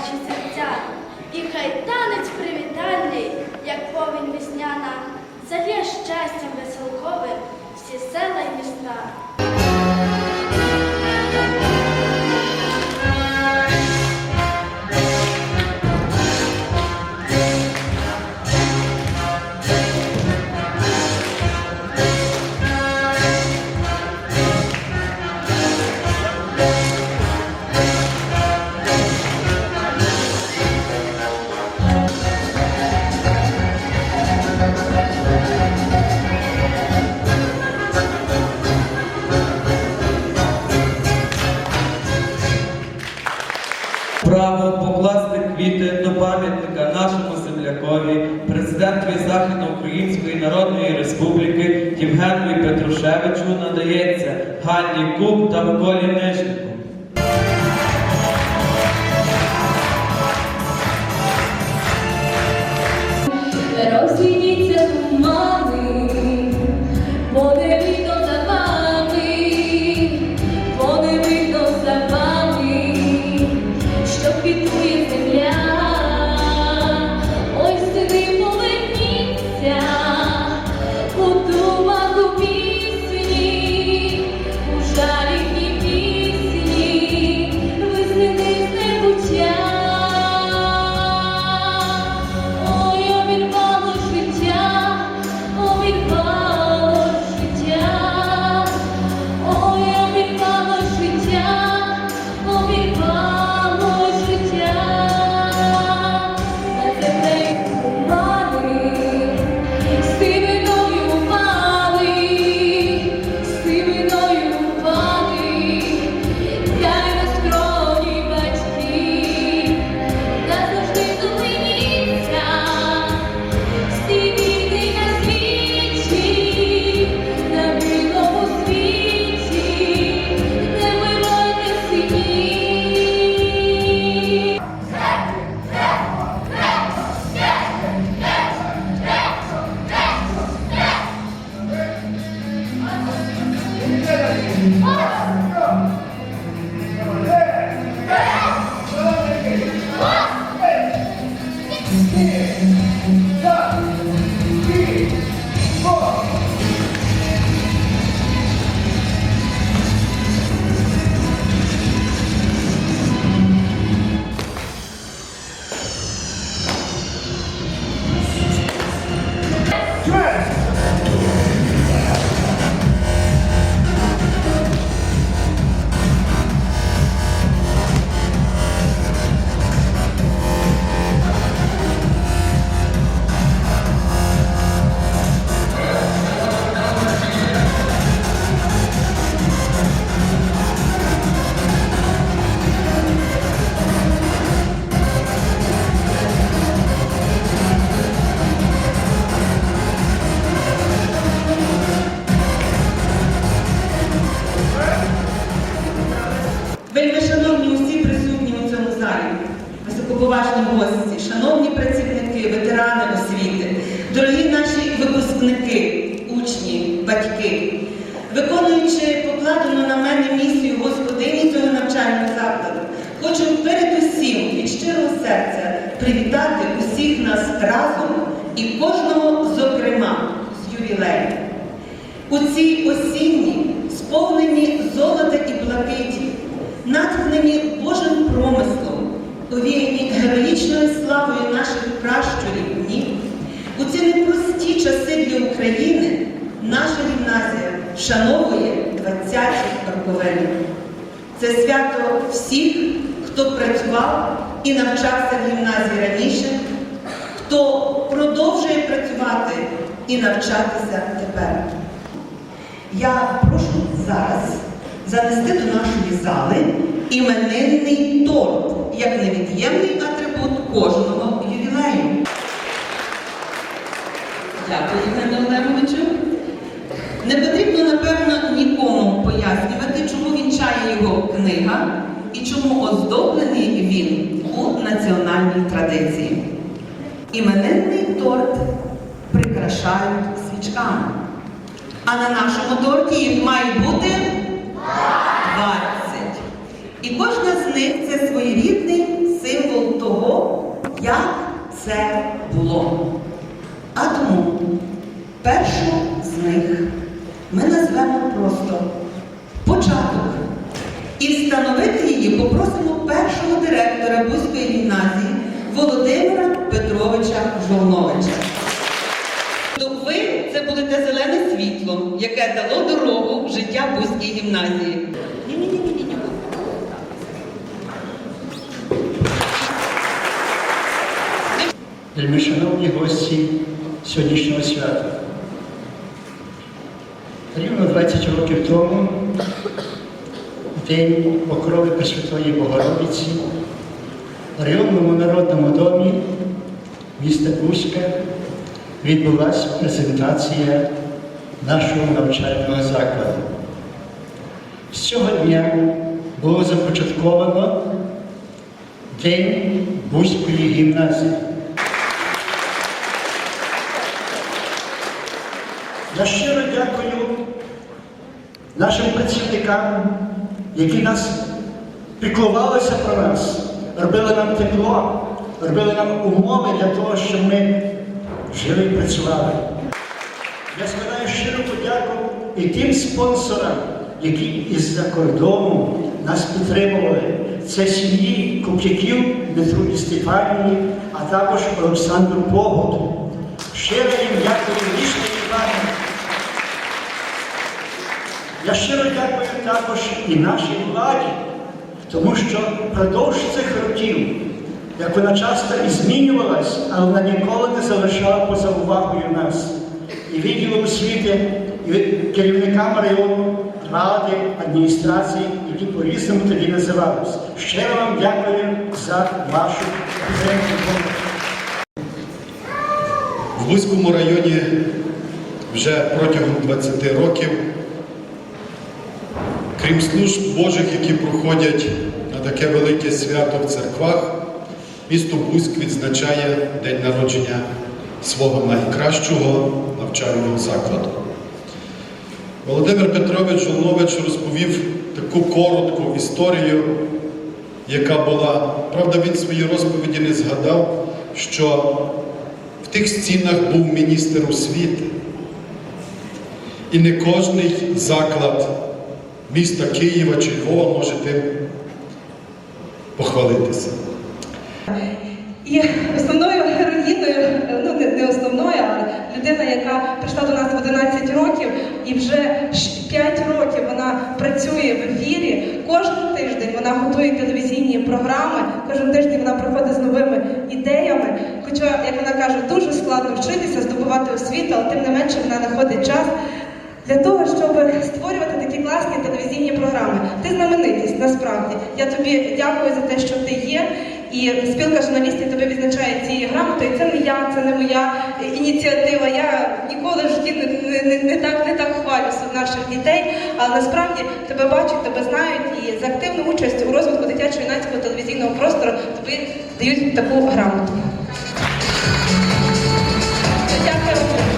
наші серця. І хай танець привітальний, як повінь весняна, залє щастям веселковим всі села й міста. Право покласти квіти до пам'ятника нашому землякові, президентові Західноукраїнської Народної Республіки Євгенові Петрушевичу надається Ганні Куб та Миколі Нижнику. Покладену на мене місію господині цього навчального закладу, хочу перед усім від щирого серця привітати усіх нас разом і кожного, зокрема, з ювілеєм. У цій осінні, сповнені золота і блакиті, натхнені Божим промислом, овіяні героїчною славою наших пращурів дні, у ці непрості часи для України наша гімназія вшановує двадцяті роковини. Це свято всіх, хто працював і навчався в гімназії раніше, хто продовжує працювати і навчатися тепер. Я прошу зараз занести до нашої зали іменинний торт як невід'ємний атрибут кожного ювілею. Дякую, Євгене Олеговичу. Не потрібно, напевно його книга і чому оздоблений він у національній традиції. Іменинний торт прикрашають свічками. А на нашому торті їх має бути 20. І кожна з них це своєрідний символ того, як це було. А тому першу з них ми назвемо просто. І встановити її попросимо першого директора Бузької гімназії Володимира Петровича Жолновича. То ви це були те зелене світло, яке дало дорогу в життя Бузькій гімназії. Вельми шановні гості сьогоднішнього свята. Рівно 20 років тому, День Покрови Пресвятої Богородиці, в районному народному домі міста Бузька відбулася презентація нашого навчального закладу. З цього дня було започатковано День Бузької гімназії. Я щиро дякую нашим працівникам, які нас піклувалися про нас, робили нам тепло, робили нам умови для того, щоб ми жили і працювали. Я складаю щиру подяку і тим спонсорам, які із-за кордону нас підтримували. Це сім'ї Куп'яків, Дмитру Стефанії, а також Олександру Погоду. Щиро їм дякую Я щиро дякую також і нашій владі, тому що впродовж цих років, як вона часто і змінювалась, але вона ніколи не залишала поза увагою нас. І відділом освіти, і керівникам району, ради, адміністрації, які по-різному тоді називались. Щиро вам дякую за вашу підтримку. В Бузькому районі вже протягом 20 років, крім служб Божих, які проходять на таке велике свято в церквах, місто Бузьк відзначає день народження свого найкращого навчального закладу. Володимир Петрович Жолнович розповів таку коротку історію, яка була, правда, він в своїй розповіді не згадав, що в тих стінах був міністр освіти. І не кожний заклад міста Києва чи Львова може тим похвалитися. І основною героїною, ну не, основною, а людина, яка прийшла до нас в 11 років, і вже 5 років вона працює в ефірі. Кожен тиждень вона готує телевізійні програми, кожен тиждень вона приходить з новими ідеями. Хоча, як вона каже, дуже складно вчитися, здобувати освіту, але тим не менше вона знаходить час. Для того, щоб створювати такі класні телевізійні програми. Ти знаменитість насправді. Я тобі дякую за те, що ти є. І спілка журналістів тебе відзначає цією грамотою. Це не я, це не моя ініціатива. Я ніколи в житті не, не, не, не так не так хвалю наших дітей, але насправді тебе бачать, тебе знають і за активну участь у розвитку дитячо-юнацького телевізійного простору тобі дають таку грамоту. Дякую.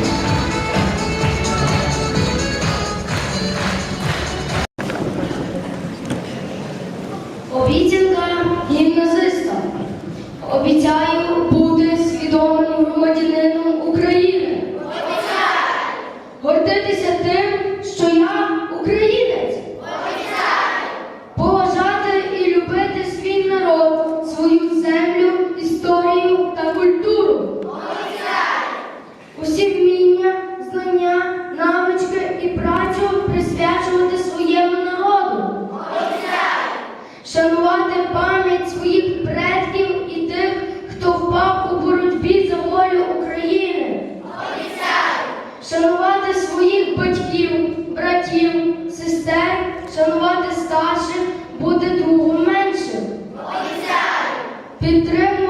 Petramos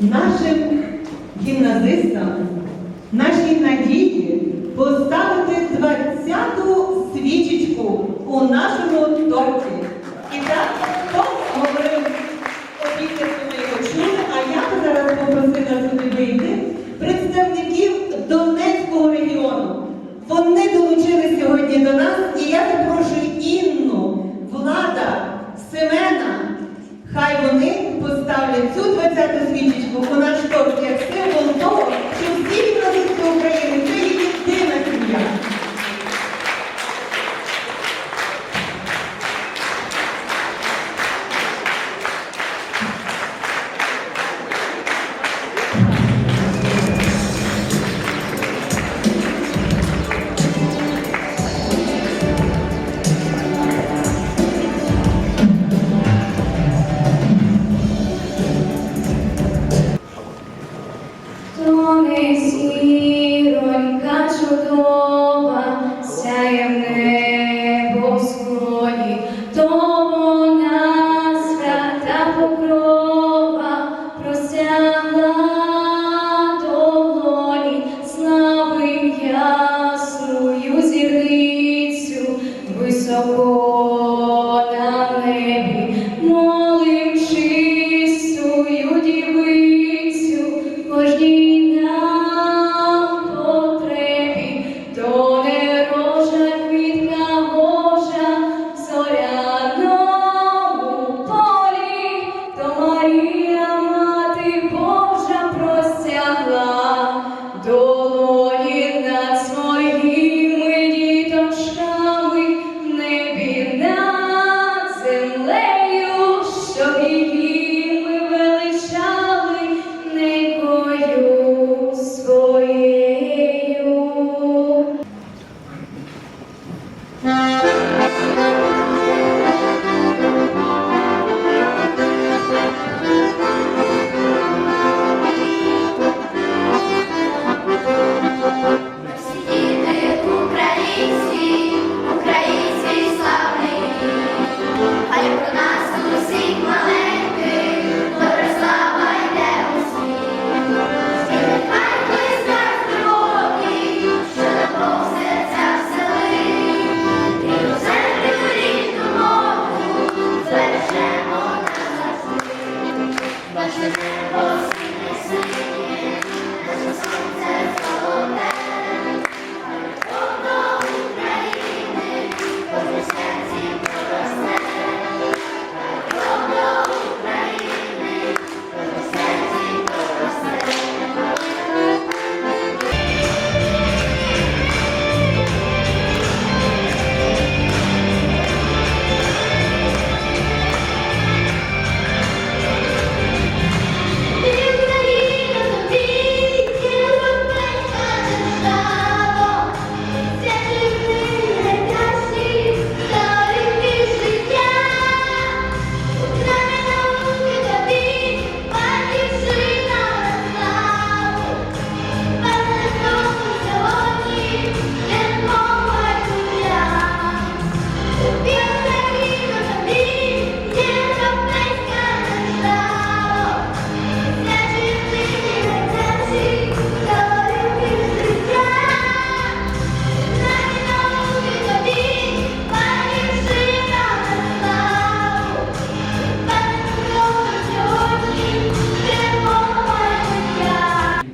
нашим гімназистам, нашій надії поставити 20-ту свічечку у нашому торті. І так, хто говорив обіцянку ми його чули, а я би зараз попросила сюди вийти представників Донецького регіону. Вони долучились сьогодні до нас, і я запрошую Інну, Влада, Семена. Хай вони поставлять цю 20-ту свічечку у наш торт як символ того, що всі гімназисти України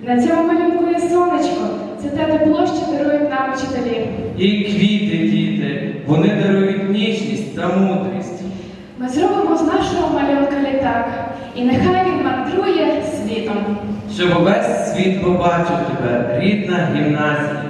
На цьому малюнку є сонечко. Це те тепло, що дарують нам вчителі. І квіти, діти, вони дарують ніжність та мудрість. Ми зробимо з нашого малюнка літак, і нехай він мандрує світом. Щоб увесь світ побачив тебе, рідна гімназія.